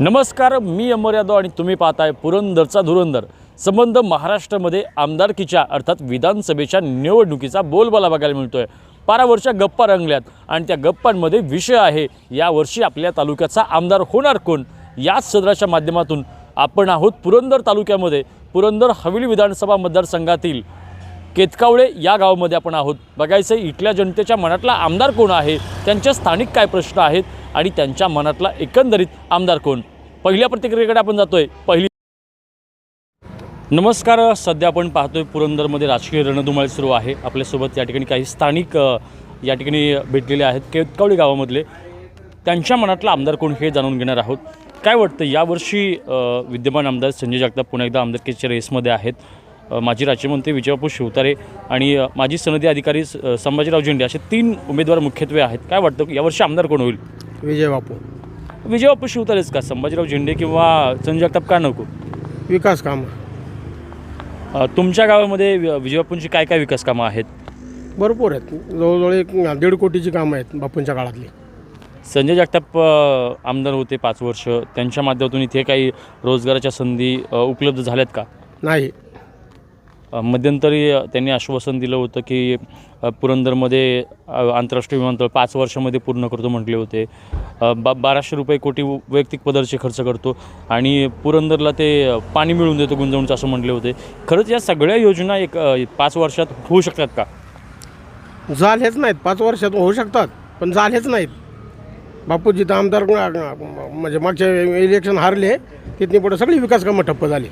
नमस्कार मी अमर यादव आणि तुम्ही पाहताय पुरंदरचा धुरंदर. संबंध महाराष्ट्रामध्ये आमदारकीच्या अर्थात विधानसभेच्या निवडणुकीचा बोलबाला बघायला मिळतोय. पारावरच्या गप्पा रंगल्यात आणि त्या गप्पांमध्ये विषय आहे यावर्षी आपल्या तालुक्याचा आमदार होणार कोण? याच सदराच्या माध्यमातून आपण आहोत पुरंदर तालुक्यामध्ये. पुरंदर हवेली विधानसभा मतदारसंघातील केतकावळे या गावामध्ये आपण आहोत. बघायचं आहे इथल्या जनतेच्या मनातला आमदार कोण आहे? त्यांचे स्थानिक काय प्रश्न आहेत? आणि त्यांच्या मनातला एकंदरीत आमदार कोण? पहिल्या प्रतिक्रियेकडे आपण जातोय. पहिली नमस्कार सध्या आपण पाहतोय पुरंदरमध्ये राजकीय रणधुमाळी सुरू आहे. आपल्यासोबत या ठिकाणी काही स्थानिक या ठिकाणी भेटलेले आहेत. केतकावळी गावामधले. त्यांच्या मनातला आमदार कोण हे जाणून घेणार आहोत. काय वाटतं यावर्षी विद्यमान आमदार संजय जगताप पुन्हा एकदा आमदारकीच्या रेसमध्ये आहेत. माजी राज्यमंत्री विजयबापू शिवतारे आणि माजी सनदी अधिकारी संभाजीराव झेंडे असे तीन उमेदवार मुख्यत्वे आहेत. काय वाटतं यावर्षी आमदार कोण होईल? विजय बापू. विजयबापू शिवतारेच का? संभाजीराव झेंडे किंवा संजय जगताप का नको? विकास काम. अ, तुमच्या गावामध्ये वि- विजयबापूंची काय काय विकास कामं आहेत? भरपूर आहेत. जवळजवळ एक दीड कोटीची कामं आहेत बापूंच्या काळातली. संजय जगताप अ, आमदार होते पाच वर्ष. त्यांच्या माध्यमातून इथे काही रोजगाराच्या संधी अ, उपलब्ध झाल्यात का? नाही. मध्यंतरी त्यांनी आश्वासन दिलं होतं की पुरंदरमध्ये आंतरराष्ट्रीय विमानतळ पाच वर्षामध्ये पूर्ण करतो म्हटले होते. बा बाराशे रुपये कोटी वैयक्तिक पदरचे खर्च करतो आणि पुरंदरला ते पाणी मिळवून देतो गुंजवणचं असं म्हटले होते. खरंच या सगळ्या योजना एक पाच वर्षात होऊ शकतात का? झालेच नाहीत. पाच वर्षात होऊ शकतात पण झालेच नाहीत. बापूजी तर आमदार म्हणजे मागच्या इलेक्शन हारले तिथनी पुढे सगळी विकास कामं ठप्प झाली.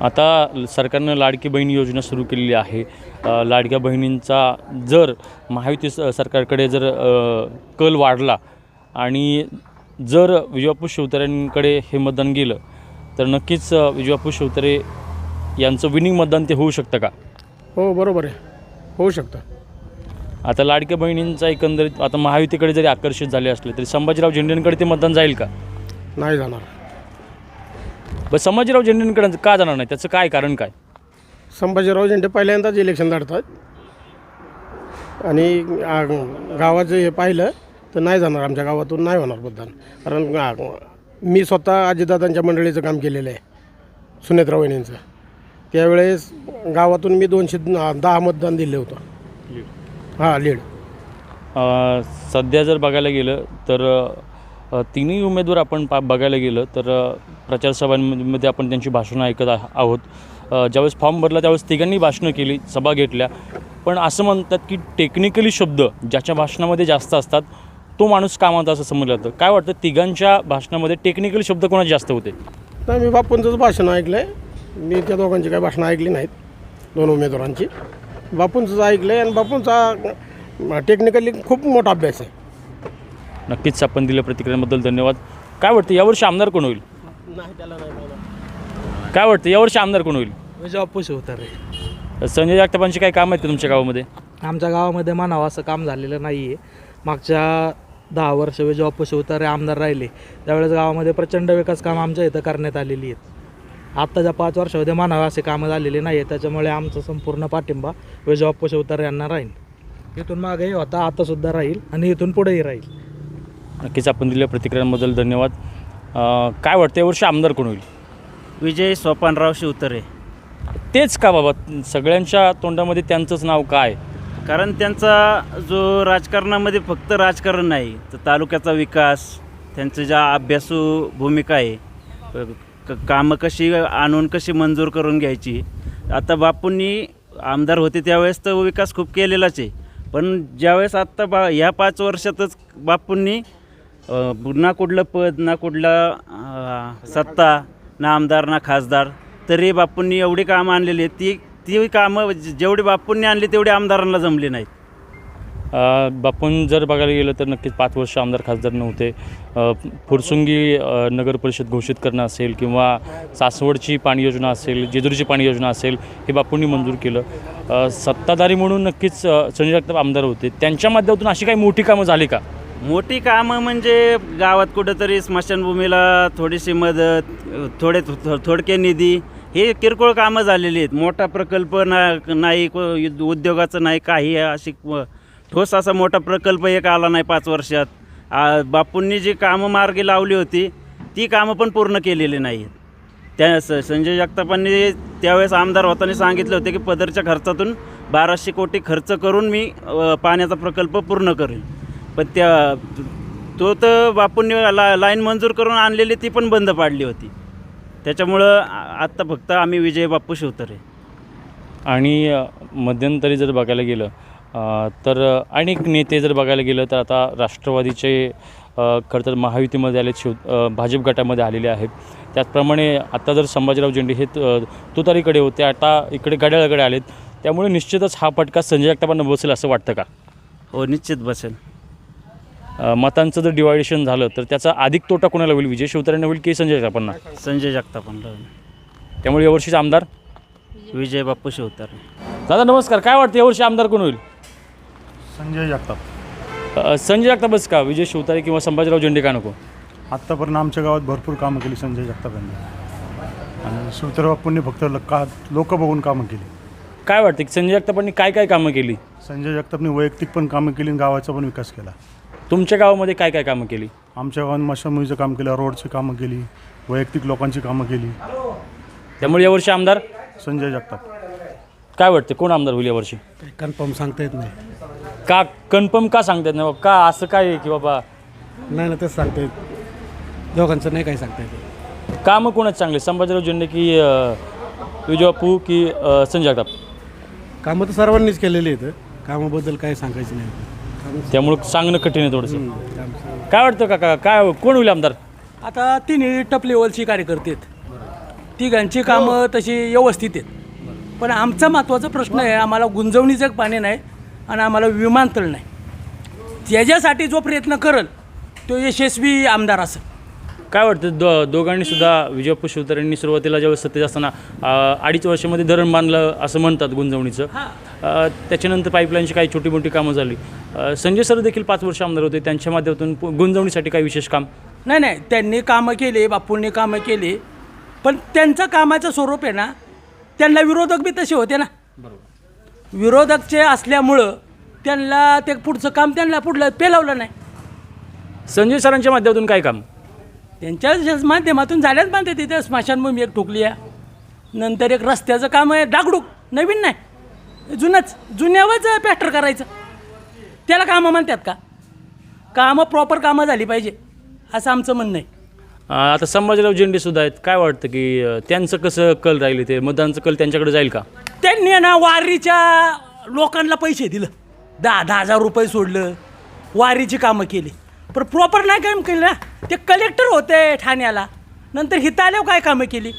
आता सरकारनं लाडकी बहीण योजना सुरू केलेली आहे. लाडक्या बहिणींचा जर महायुती स- सरकारकडे जर कल वाढला आणि जर विजयबापू शिवतारेंकडे हे मतदान गेलं तर नक्कीच अ, विजयबापू शिवतारे यांचं विनिंग मतदान ते होऊ शकतं का? हो बरोबर आहे. होऊ शकतं. आता लाडक्या बहिणींचा एकंदरीत आता महायुतीकडे जरी आकर्षित झाले असले तरी संभाजीराव झेंडेंकडे ते मतदान जाईल का? नाही जाणार. पण संभाजीराव झेंडेंकडे का जाणार नाही? त्याचं काय कारण काय? संभाजीराव झेंडे पहिल्यांदाच इलेक्शन लढतात. आणि आ, गावाचं हे पाहिलं तर नाही जाणार आमच्या गावातून नाही होणार मतदान. कारण आ, मी स्वतः अजितदादांच्या मंडळीचं काम केलेलं आहे सुनेत्रा वहिनींचं. त्यावेळेस गावातून मी दोनशे दहा मतदान दिलं होतं. हां लीड. अ, सध्या जर बघायला गेलं तर तिन्ही उमेदवार आपण पा बघायला गेलं तर प्रचारसभांमध्ये आपण त्यांची भाषणं ऐकत आहोत. ज्यावेळेस फॉर्म भरला त्यावेळेस तिघांनी भाषणं केली सभा घेतल्या. पण असं म्हणतात की टेक्निकली शब्द ज्याच्या भाषणामध्ये जास्त असतात तो माणूस कामात असं समजलं जातं. काय वाटतं तिघांच्या भाषणामध्ये टेक्निकल शब्द कोणाचे जास्त होते? नाही मी बापूंचंच भाषण ऐकलं आहे मी त्या दोघांची काही भाषणं ऐकली नाहीत दोन उमेदवारांची. बापूंचंच ऐकलं आहे आणि बापूंचा टेक्निकली खूप मोठा अभ्यास आहे. नक्कीच आपण दिल्या प्रतिक्रियांबद्दल धन्यवाद. काय वाटतं यावर्षी आमदार कोण होईल? नाही त्याला नाही काय वाटतं यावर्षी आमदार कोण होईल? म्हणजे अप्पूस होतं संजय जगतापांची काय काम आहेत का तुमच्या गावामध्ये? आमच्या गावामध्ये म्हणावं असं काम झालेलं नाही आहे मागच्या दहा वर्ष जेव्हा अप्पूस उतारे आमदार राहिले. त्यावेळेस गावामध्ये प्रचंड विकास कामं आमच्या इथं करण्यात आलेली आहेत. आत्ताच्या पाच वर्षामध्ये म्हणावं असे कामं झालेले नाही आहेत त्याच्यामुळे आमचा संपूर्ण पाठिंबा विजय अप्पूस उतारे यांना राहील. इथून मागेही होता आतासुद्धा राहील आणि इथून पुढेही राहील. नक्कीच आपण दिलेल्या प्रतिक्रियांबद्दल धन्यवाद. काय वाटतं यावर्षी आमदार कोण होईल? विजय सोपानराव शिवतरे. तेच का बाबा? सगळ्यांच्या तोंडामध्ये त्यांचंच नाव काय कारण त्यांचा जो राजकारणामध्ये फक्त राजकारण नाही तर तालुक्याचा विकास त्यांचं ज्या अभ्यासू भूमिका आहे क- कामं कशी आणून कशी मंजूर करून घ्यायची आता बापूंनी आमदार होते त्यावेळेस तर विकास खूप केलेलाच आहे. पण ज्यावेळेस आत्ता बा ह्या पाच वर्षातच बापूंनी ना कुठलं पद ना कुठलं सत्ता ना आमदार ना खासदार तरी बापूंनी एवढी कामं आणलेली आहेत. ती ती कामं जेवढी बापूंनी आणली तेवढी आमदारांना जमली नाहीत. बापून जर बघायला गेलं तर नक्कीच पाच वर्ष आमदार खासदार नव्हते. फुरसुंगी नगर परिषद घोषित करणं असेल किंवा सासवडची पाणी योजना असेल जेजुरीची पाणी योजना असेल हे बापूंनी मंजूर केलं. सत्ताधारी म्हणून नक्कीच संजय जगताप आमदार होते. त्यांच्या माध्यमातून अशी काही मोठी कामं झाली का? मोठी कामं म्हणजे गावात कुठंतरी स्मशानभूमीला थोडीशी मदत थोडे थो- थोडके निधी हे किरकोळ कामं झालेली आहेत. मोठा प्रकल्प ना नाही को- उद्योगाचं नाही काही अशी ठोस असा मोठा प्रकल्प एक आला नाही पाच वर्षात. बापूंनी जी कामं मार्गी लावली होती ती कामं पण पूर्ण केलेली नाही त्या स संजय जगतापांनी त्यावेळेस आमदार होताना सांगितलं होते की पदरच्या खर्चातून बाराशे कोटी खर्च करून मी पाण्याचा प्रकल्प पूर्ण करेन पण त्या तो तर बापूंनी ला लाईन मंजूर करून आणलेली ती पण बंद पाडली होती. त्याच्यामुळं आत्ता फक्त आम्ही विजय बापू शिवतरे. आणि मध्यंतरी जर बघायला गेलं तर अनेक नेते जर बघायला गेलं तर आता राष्ट्रवादीचे खरं तर महायुतीमध्ये आले शिव भाजप गटामध्ये आलेले आहेत. त्याचप्रमाणे आता जर संभाजीराव झेंडे हे तुतारीकडे होते आता इकडे घड्याळाकडे आलेत. त्यामुळे निश्चितच हा फटका संजय जगतापांना बसेल असं वाटतं का? हो निश्चित बसेल. मतांचं जर डिवायडेशन झालं तर त्याचा अधिक तोटा कोणाला होईल? विजय शिवतारेंना होईल की संजय जगतापांना? संजय जगतापांना. त्यामुळे यावर्षीचा आमदार? विजय बापू शिवतरे. दादा नमस्कार. काय वाटतं यावर्षी आमदार कोण होईल? संजय जगताप. अ, संजय जगतापच का? विजय शिवतारे किंवा संभाजीराव झेंडे का नको? आत्तापर्यंत आमच्या गावात भरपूर कामं केली संजय जगताप यांनी आणि शिवतर बापूंनी फक्त ल- का लोक बघून कामं केली. काय वाटतं की संजय जगतापांनी काय काय कामं केली? संजय जगतापने वैयक्तिक पण कामं केली आणि गावाचा पण विकास केला. तुमच्या गावामध्ये काय काय कामं केली? आमच्या गावात मशामुळीचं काम केलं रोडची कामं केली वैयक्तिक लोकांची कामं केली. त्यामुळे यावर्षी आमदार? संजय जगताप. काय वाटतं कोण आमदार होईल यावर्षी? कन्फर्म सांगता येत नाही. का कन्फर्म का सांगतात ना का असं काय आहे की बाबा? नाही ना तेच सांगता येत. दोघांचं नाही काही सांगता येत. कामं कोणाच चांगले? संभाजीराव झेंडे की अ, विजय बापू की अ, संजय जगताप? कामं तर सर्वांनीच केलेली आहेत. कामाबद्दल काही सांगायचं नाही. त्यामुळं सांगणं कठीण आहे थोडंसं. काय वाटतं काका? काय कोण होईल आमदार? आता तिन्ही टप लेवलची कार्यकर्ते आहेत. तिघांची कामं तशी व्यवस्थित आहेत. पण आमचा महत्त्वाचा प्रश्न आहे आम्हाला गुंजवणीचं पाणी नाही आणि आम्हाला विमानतळ नाही. त्याच्यासाठी जो प्रयत्न करल तो यशस्वी आमदार असेल. काय वाटतं दो दोघांनी सुद्धा विजयप्पू शिवतारेंनी सुरुवातीला ज्यावेळेस सत्तेत असताना अडीच वर्षामध्ये धरण बांधलं असं म्हणतात गुंजवणीचं. त्याच्यानंतर पाईपलाईनची काही छोटी मोठी कामं झाली. संजय सर देखील पाच वर्ष आमदार होते त्यांच्या माध्यमातून गुंजवणीसाठी काही विशेष काम? नाही नाही त्यांनी कामं केली बापूंनी कामं केली. पण त्यांचं कामाचं स्वरूप आहे ना त्यांना विरोधक बी तसे होते ना. विरोधकचे असल्यामुळं त्यांना ते पुढचं काम त्यांना पुढलं पेलवलं नाही. संजय सरांच्या माध्यमातून काय काम? त्यांच्या ज- माध्यमातून झाल्याच बांधते तिथे स्मशानभूमी एक ठोकली आहे. नंतर एक रस्त्याचं काम आहे. डागडूक. नवीन नाही. जुनंच. जुन्यावरच पॅक्टर करायचं. त्याला कामं म्हणतात का? कामं प्रॉपर कामं झाली पाहिजे. असं आमचं म्हणणं आहे. आता संभाजीराव झेंडे सुद्धा आहेत. काय वाटतं की त्यांचं कसं कल राहील ते? मतदानचं कल त्यांच्याकडे जाईल का? त्यांनी ना वारीच्या लोकांना पैसे दिलं. दहा दहा हजार रुपये सोडलं. वारीची कामं केली. पण प्रॉपर नाही काम केलं ना. ते कलेक्टर होते ठाण्याला. नंतर हिथं आल्यावर काय कामं केली?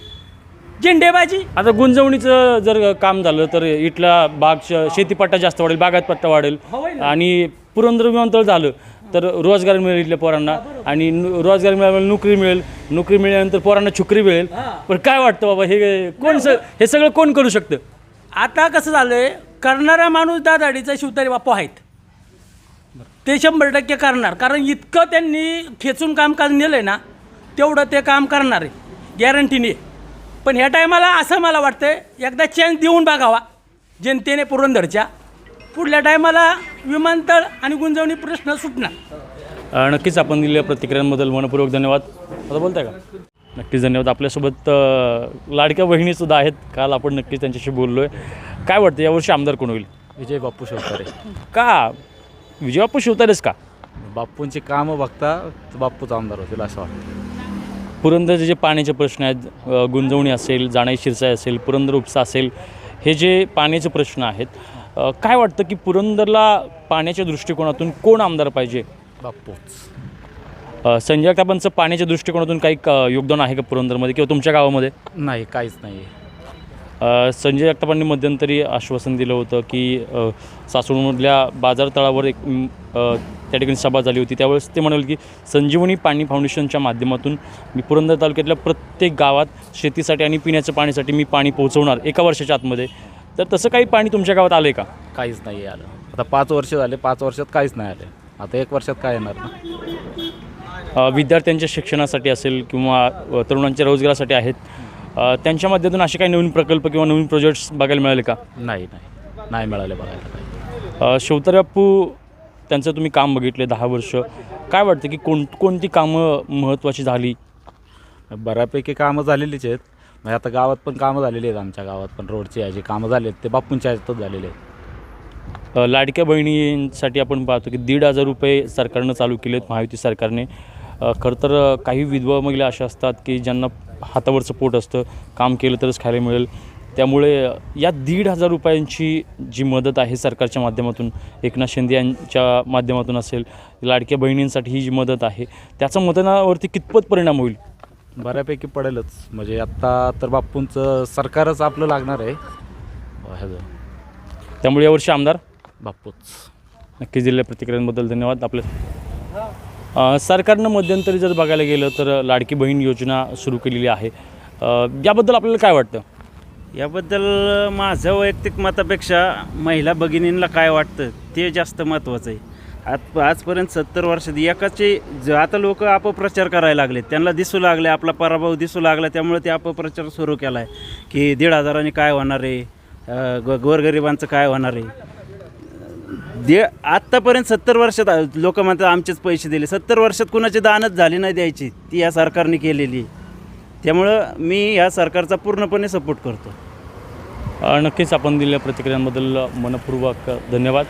झेंडेबाजी. आता गुंजवणीचं जर काम झालं तर इथला बाग श- शेतीपट्टा जास्त वाढेल बागात पट्टा वाढेल. आणि पुरंदर विमानतळ झालं तर रोजगार मिळेल इथल्या पोरांना आणि नु- रोजगार मिळाल्यामुळे नोकरी मिळेल. नोकरी मिळाल्यानंतर पोरांना छुकरी मिळेल. पण काय वाटतं बाबा? हे कोण स हे सगळं कोण करू शकतं? आता कसं झालंय करणारा माणूस दादाडीचा शिवतारी बापू आहेत. ते शंभर टक्के करणार. कारण इतकं त्यांनी खेचून कामकाज नेलं आहे ना तेवढं ते काम करणार आहे. गॅरंटीने पण ह्या टायमाला असं मला वाटतंय एकदा चान्स देऊन बघावा जनतेने पुरंदरच्या. पुढल्या टायमाला विमानतळ आणि गुंजवणी प्रश्न सुटणार. नक्कीच आपण दिलेल्या प्रतिक्रियांबद्दल मनपूर्वक धन्यवाद. आता बोलताय का? नक्कीच धन्यवाद. आपल्यासोबत लाडक्या बहिणीसुद्धा आहेत. काल आपण नक्कीच त्यांच्याशी बोललो आहे काय वाटतं यावर्षी आमदार कोण होईल? विजय बाप्पू शिवतारे का? विजय बापू शिवतारेच का? बाप्पूंची कामं बघता बाप्पूच आमदार होतील असं वाटतं. पुरंदरचे जे पाण्याचे प्रश्न आहेत अ, गुंजवणी असेल जाणाई शिरसाई असेल पुरंदर उपसा असेल हे जे पाण्याचे प्रश्न आहेत अ, काय वाटतं की पुरंदरला पाण्याच्या दृष्टिकोनातून कोण आमदार पाहिजे? बाप्पूच. अ, संजय जगतापांचं पाण्याच्या दृष्टिकोनातून काही क- योगदान आहे का पुरंदरमध्ये किंवा तुमच्या गावामध्ये? नाही काहीच नाही संजय जगतापांनी मध्यंतरी आश्वासन दिलं होतं की अ, सासवडमधल्या बाजार तळावर एक त्या ठिकाणी सभा झाली होती. त्यावेळेस ते म्हणाले की संजीवनी पाणी फाउंडेशनच्या माध्यमातून मी पुरंदर तालुक्यातल्या प्रत्येक गावात शेतीसाठी आणि पिण्याच्या पाण्यासाठी मी पाणी पोहोचवणार एका वर्षाच्या आतमध्ये. तर तसं काही पाणी तुमच्या गावात आलं आहे का? काहीच नाही आलं. आता पाच वर्ष झाले. पाच वर्षात काहीच नाही आले आता एक वर्षात काय येणार ना? विद्यार्थ्यांच्या शिक्षणासाठी असेल किंवा तरुणांच्या रोजगारासाठी आहेत अ, त्यांच्या माध्यमातून असे काही नवीन प्रकल्प किंवा नवीन प्रोजेक्ट्स बघायला मिळाले का? नाही नाही. नाही मिळाले बघायला. काही अ, शिवतारे बाप्पू त्यांचं तुम्ही काम बघितले दहा वर्ष. काय वाटतं की कोण कोणती कामं महत्त्वाची झाली? बऱ्यापैकी कामं झालेलीच आहेत. म्हणजे आता गावात पण कामं झालेली आहेत आमच्या गावात पण. रोडची याची कामं झाली आहेत ते बापूंच्या ह्याच्यातच झालेले आहेत. अ, लाडक्या बहिणींसाठी आपण पाहतो की दीड हजार रुपये सरकारनं चालू केलेत महायुती सरकारने. खरं तर काही विधवा महिला अशा असतात की ज्यांना हातावरचं पोट असतं काम केलं तरच खायला मिळेल. त्यामुळे या दीड हजार रुपयांची जी मदत आहे सरकारच्या माध्यमातून एकनाथ शिंदे यांच्या माध्यमातून असेल लाडक्या बहिणींसाठी ही जी मदत आहे त्याचा मतदानावरती कितपत परिणाम होईल? बऱ्यापैकी पडेलच. म्हणजे आत्ता तर बापूंचं सरकारच आपलं लागणार आहे. ह्याचं त्यामुळे यावर्षी आमदार? बापूच नक्कीच दिलेल्या प्रतिक्रियांबद्दल धन्यवाद. आपलं सरकारनं मध्यंतरी जर बघायला गेलं तर लाडकी बहीण योजना सुरू केलेली आहे. याबद्दल आपल्याला काय वाटतं? याबद्दल माझ्या वैयक्तिक मतापेक्षा महिला भगिनींना काय वाटतं ते जास्त महत्त्वाचं आहे. आज आजपर्यंत सत्तर वर्षात एकाचे ज आता लोक अपप्रचार करायला लागले. त्यांना दिसू लागले आपला पराभव दिसू लागला त्यामुळे ते अपप्रचार सुरू केला आहे की दीड हजारांनी काय होणार आहे? ग गोरगरिबांचं काय होणार आहे? दे आत्तापर्यंत सत्तर वर्षात लोक म्हणतात आमचेच पैसे दिले. सत्तर वर्षात कुणाची दानच झाली नाही द्यायची ती या सरकारने केलेली. आहे. त्यामुळं मी या सरकारचा पूर्णपणे सपोर्ट करतो. नक्कीच आपण दिलेल्या प्रतिक्रियांबद्दल मनपूर्वक धन्यवाद.